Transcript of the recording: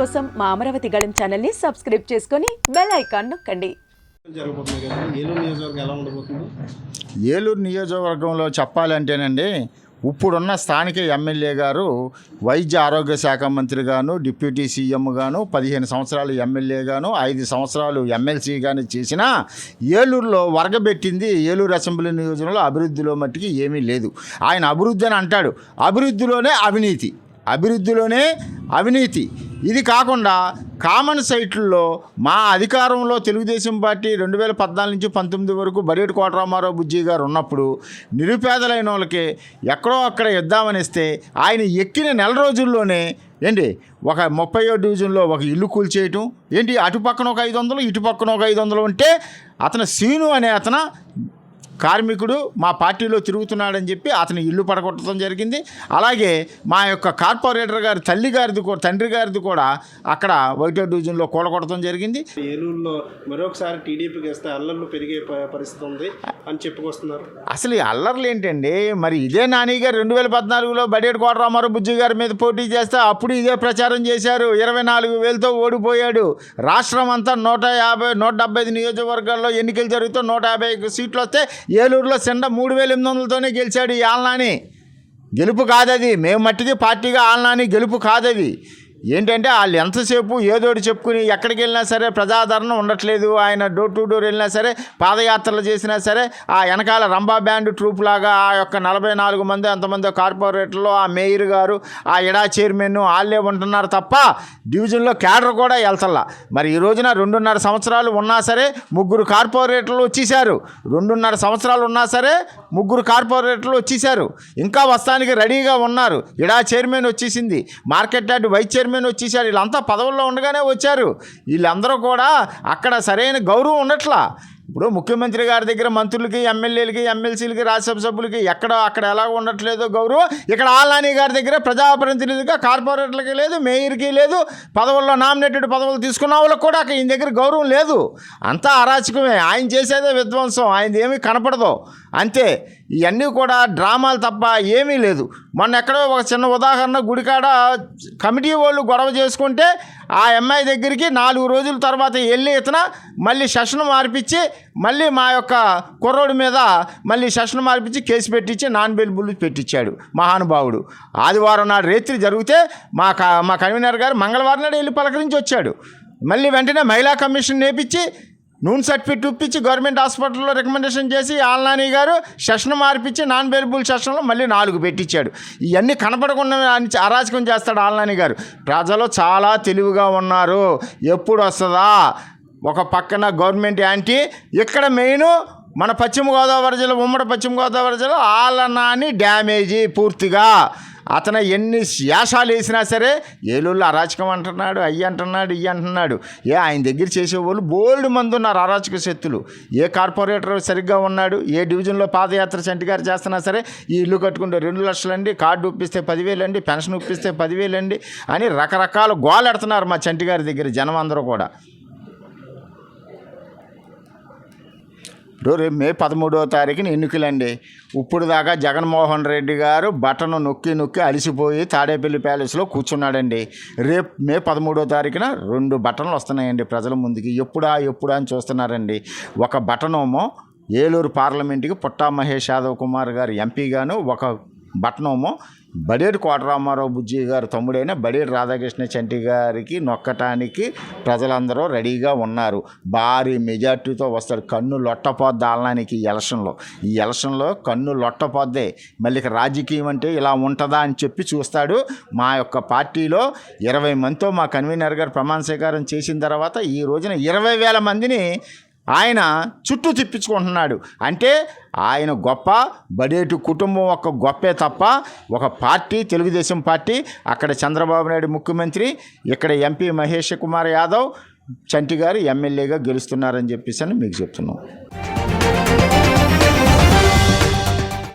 కోసం మా అమరావతి గళం ఛానల్ని సబ్స్క్రైబ్ చేసుకొని బెల్ ఐకాన్ నొక్కండి. ఏలూరు నియోజకవర్గంలో చెప్పాలంటేనండి ఇప్పుడున్న స్థానిక ఎమ్మెల్యే గారు వైద్య ఆరోగ్య శాఖ మంత్రిగాను డిప్యూటీ సీఎం గాను పదిహేను సంవత్సరాలు ఎమ్మెల్యే గాను ఐదు సంవత్సరాలు ఎమ్మెల్సీ గాను చేసిన ఏలూరులో వరగబెట్టింది ఏలూరు అసెంబ్లీ నియోజకవర్గంలో అభివృద్ధిలో మట్టికి ఏమీ లేదు. ఆయన అభివృద్ధి అని అంటాడు. అభివృద్ధిలోనే అవినీతి. అభివృద్ధిలోనే అవినీతి. ఇది కాకుండా కామన్ సైట్లలో మా అధికారంలో తెలుగుదేశం పార్టీ రెండు వేల పద్నాలుగు నుంచి పంతొమ్మిది వరకు బరేటి కోటరామారావు బుజ్జి గారు ఉన్నప్పుడు నిరుపేదలైన వాళ్ళకి ఎక్కడో అక్కడ ఇద్దామనిస్తే ఆయన ఎక్కిన నెల రోజుల్లోనే ఏంటి ఒక ముప్పయో డివిజన్లో ఒక ఇల్లు కూల్చేయటం ఏంటి అటు పక్కన ఒక ఐదు వందలు ఇటు పక్కన ఒక ఐదు వందలు ఉంటే అతను సీను అనే అతను కార్మికుడు మా పార్టీలో తిరుగుతున్నాడని చెప్పి అతని ఇల్లు పడగొట్టడం జరిగింది. అలాగే మా యొక్క కార్పొరేటర్ గారి తల్లి గారిది కూడా తండ్రి గారిది కూడా అక్కడ వైటో డివిజన్లో కూలగొట్టడం జరిగింది. ఏలూరులో మరొకసారి టీడీపీకి వేస్తే అల్లర్లు పెరిగే పరిస్థితి ఉంది అని చెప్పుకొస్తున్నారు. అసలు ఈ అల్లర్లు ఏంటండి? మరి ఇదే నాని గారు రెండు వేల పద్నాలుగులో బడేటి కోటరామారావు బుజ్జి గారి మీద పోటీ చేస్తే అప్పుడు ఇదే ప్రచారం చేశారు. ఇరవై నాలుగు వేలతో ఓడిపోయాడు. రాష్ట్రం అంతా నూట యాభై నూట డెబ్బై ఐదు నియోజకవర్గాల్లో ఎన్నికలు జరుగుతూ నూట యాభై సీట్లు వస్తే ఏలూరులో సెండ మూడు వేల ఎనిమిది వందలతోనే గెలిచాడు ఈ ఆల్నాని. గెలుపు కాదది. మేము మట్టిది పార్టీగా ఆల్నాని గెలుపు కాదది. ఏంటంటే వాళ్ళు ఎంతసేపు ఏదోటి చెప్పుకుని ఎక్కడికి వెళ్ళినా సరే ప్రజాదరణ ఉండట్లేదు. ఆయన డోర్ టు డోర్ వెళ్ళినా సరే పాదయాత్రలు చేసినా సరే ఆ వెనకాల రంభా బ్యాండ్ ట్రూప్ లాగా ఆ యొక్క నలభై నాలుగు మంది అంతమంది కార్పొరేటర్లు ఆ మేయర్ గారు ఆ ఎడా చైర్మన్ వాళ్ళే ఉంటున్నారు తప్ప డివిజన్లో క్యాడర్ కూడా వెళ్తల్లా. మరి ఈ రోజున రెండున్నర సంవత్సరాలు ఉన్నా సరే ముగ్గురు కార్పొరేటర్లు వచ్చేసారు. రెండున్నర సంవత్సరాలు ఉన్నా సరే ముగ్గురు కార్పొరేటర్లు వచ్చేసారు. ఇంకా వస్తానికి రెడీగా ఉన్నారు. ఇడా చైర్మన్ వచ్చేసింది. మార్కెట్ యార్డ్ వైస్ చైర్మన్ వచ్చేసారు. వీళ్ళంతా పదవుల్లో ఉండగానే వచ్చారు. వీళ్ళందరూ కూడా అక్కడ సరైన గౌరవం ఉండట్లా. ఇప్పుడు ముఖ్యమంత్రి గారి దగ్గర మంత్రులకి ఎమ్మెల్యేలకి ఎమ్మెల్సీలకి రాజ్యసభ సభ్యులకి ఎక్కడ అక్కడ ఎలా ఉండట్లేదో గౌరవం? ఇక్కడ ఆల్నాని గారి దగ్గర ప్రజాప్రతినిధిగా కార్పొరేటర్లకి లేదు మేయర్కి లేదు పదవుల్లో నామినేటెడ్ పదవులు తీసుకున్న వాళ్ళకి కూడా అక్కడ ఈయన దగ్గర గౌరవం లేదు. అంతా అరాచకమే. ఆయన చేసేదే విధ్వంసం. ఆయనది ఏమీ కనపడదు. అంతే. ఇవన్నీ కూడా డ్రామాలు తప్ప ఏమీ లేదు. మొన్న ఎక్కడో ఒక చిన్న ఉదాహరణ గుడికాడ కమిటీ వాళ్ళు గొడవ చేసుకుంటే ఆ అమ్మాయి దగ్గరికి నాలుగు రోజుల తర్వాత వెళ్ళి ఇతన మళ్ళీ సెషన్ మార్పించి మళ్ళీ మా యొక్క కుర్రోడి మీద మళ్ళీ సెషన్ మార్పించి కేసు పెట్టించి నాన్ బెయిలబుల్ పెట్టించాడు మహానుభావుడు. ఆదివారం నాడు రేత్రి జరిగితే మా మా కన్వీనర్ గారు మంగళవారం నాడు వెళ్ళి పలకరించి వచ్చాడు. మళ్ళీ వెంటనే మహిళా కమిషన్ నేపించి నూనె సర్టిఫికెట్ ఇప్పించి గవర్నమెంట్ హాస్పిటల్లో రికమెండేషన్ చేసి ఆల్నాని గారు సెషన్ మార్పించి నాన్ వేరబుల్ సెషన్లో మళ్ళీ నాలుగు పెట్టించాడు ఇవన్నీ కనపడకుండా అరాచకం చేస్తాడు ఆల్నాని గారు. ప్రజలు చాలా తెలివిగా ఉన్నారు. ఎప్పుడు వస్తుందా? ఒక పక్కన గవర్నమెంట్ యాంటీ ఇక్కడ మెయిన్ మన పశ్చిమ గోదావరి జిల్లా ఉమ్మడి పశ్చిమ గోదావరి జిల్లా ఆలనాని డ్యామేజీ పూర్తిగా. అతను ఎన్ని యాసాలు వేసినా సరే ఏలూరులో అరాచకం అంటున్నాడు అయ్యి అంటున్నాడు ఇయ్యి అంటున్నాడు. ఏ ఆయన దగ్గర చేసేవాళ్ళు బోల్డ్ మంది ఉన్నారు అరాచక శక్తులు. ఏ కార్పొరేటర్ సరిగ్గా ఉన్నాడు ఏ డివిజన్లో పాదయాత్ర చంటి గారు చేస్తున్నా సరే ఈ ఇల్లు కట్టుకుంటే రెండు లక్షలండి కార్డు ఉప్పిస్తే పదివేలండి పెన్షన్ ఉప్పిస్తే పదివేలండి అని రకరకాల గోలెడుతున్నారు మా చంటిగారి దగ్గర జనం అందరూ కూడా. రేపు మే పదమూడవ తారీఖున ఎన్నికలండి. ఇప్పుడు దాకా జగన్మోహన్ రెడ్డి గారు బటన్ నొక్కి నొక్కి అలిసిపోయి తాడేపల్లి ప్యాలెస్లో కూర్చున్నాడండి. రేపు మే పదమూడవ తారీఖున రెండు బటన్లు వస్తున్నాయండి ప్రజల ముందుకి. ఎప్పుడా ఎప్పుడా అని చూస్తున్నారండి. ఒక బటనేమో ఏలూరు పార్లమెంట్కి పుట్టా మహేష్ యాదవ్ కుమార్ గారు ఎంపీగాను ఒక బట్నము. బడేరు కోటరామారావు బుజ్జి గారు తమ్ముడైన బడేరు రాధాకృష్ణ చంటి గారికి నొక్కటానికి ప్రజలందరూ రెడీగా ఉన్నారు. భారీ మెజార్టీతో వస్తాడు. కన్ను లొట్టపోద్ది ఆలనానికి ఈ ఎలక్షన్లో. ఈ ఎలక్షన్లో కన్ను లొట్టపోద్దే. మళ్ళీ రాజకీయం అంటే ఇలా ఉంటుందా అని చెప్పి చూస్తాడు. మా యొక్క పార్టీలో ఇరవై మందితో మా కన్వీనర్ గారు ప్రమాణ స్వీకారం చేసిన తర్వాత ఈ రోజున ఇరవై వేల మందిని ఆయన చుట్టూ తిప్పించుకుంటున్నాడు. అంటే ఆయన గొప్ప బడేటి కుటుంబం ఒక గొప్పే తప్ప ఒక పార్టీ తెలుగుదేశం పార్టీ అక్కడ చంద్రబాబు నాయుడు ముఖ్యమంత్రి ఇక్కడ ఎంపీ మహేష్ కుమార్ యాదవ్ చంటి గారు ఎమ్మెల్యేగా గెలుస్తున్నారని చెప్పేసి అని మీకు చెప్తున్నాం.